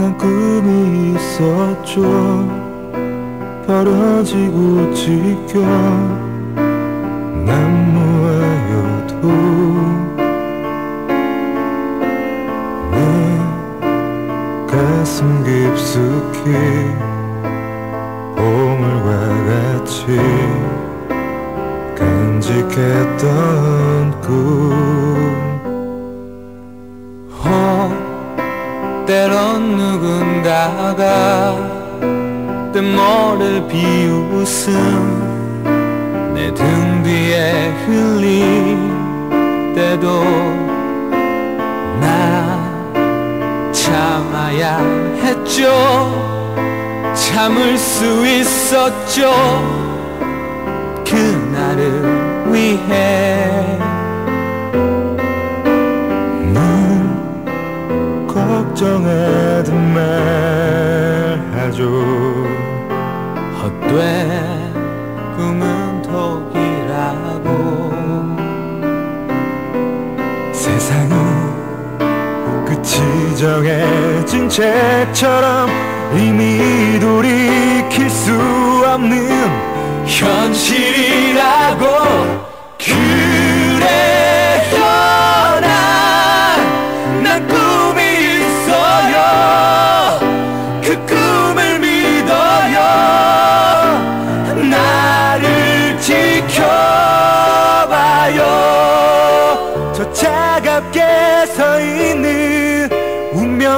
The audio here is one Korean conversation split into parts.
난 꿈이 있었죠. 벌어지고 지켜. 난 모아여도. 내 가슴 깊숙이 보물과 같이 간직했던 꿈 때론 누군가가 뜬모를 비웃음. 내 등 뒤에 흘릴 때도 나 참아야 했죠. 참을 수 있었죠. 그날을 위해 말 하죠 헛된 꿈은 독이라고 세상은 끝이 정해진 책처럼 이미 돌이킬 수 없는 현실이라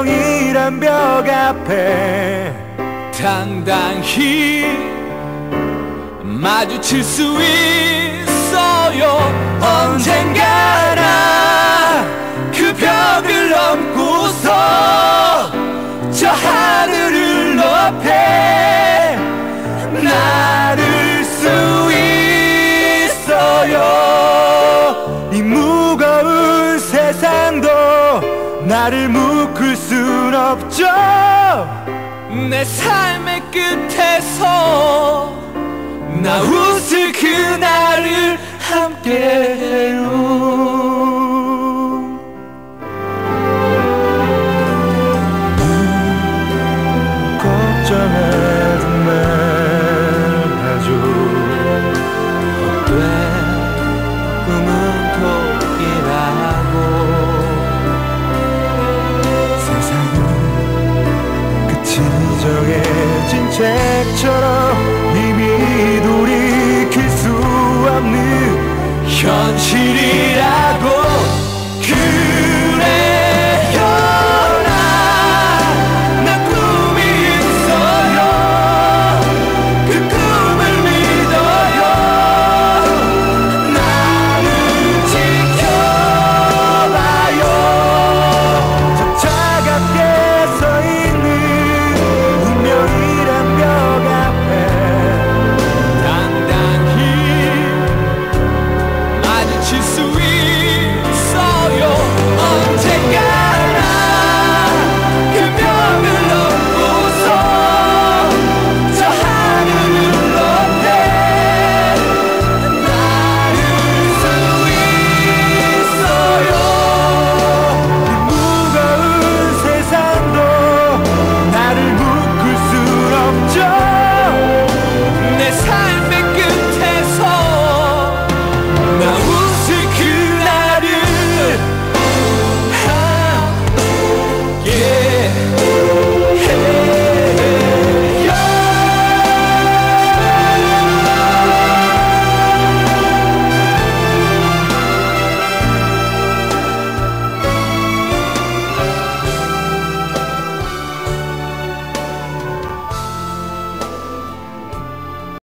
운명이란 벽 앞에 당당히 마주칠 수 있어요. 언젠가나 그 벽을 넘고서 저 하늘을 높에 나를 수 있어요. 이 무거운 세상도 나를 내 삶의 끝에서 나 웃을 그날을 함께해요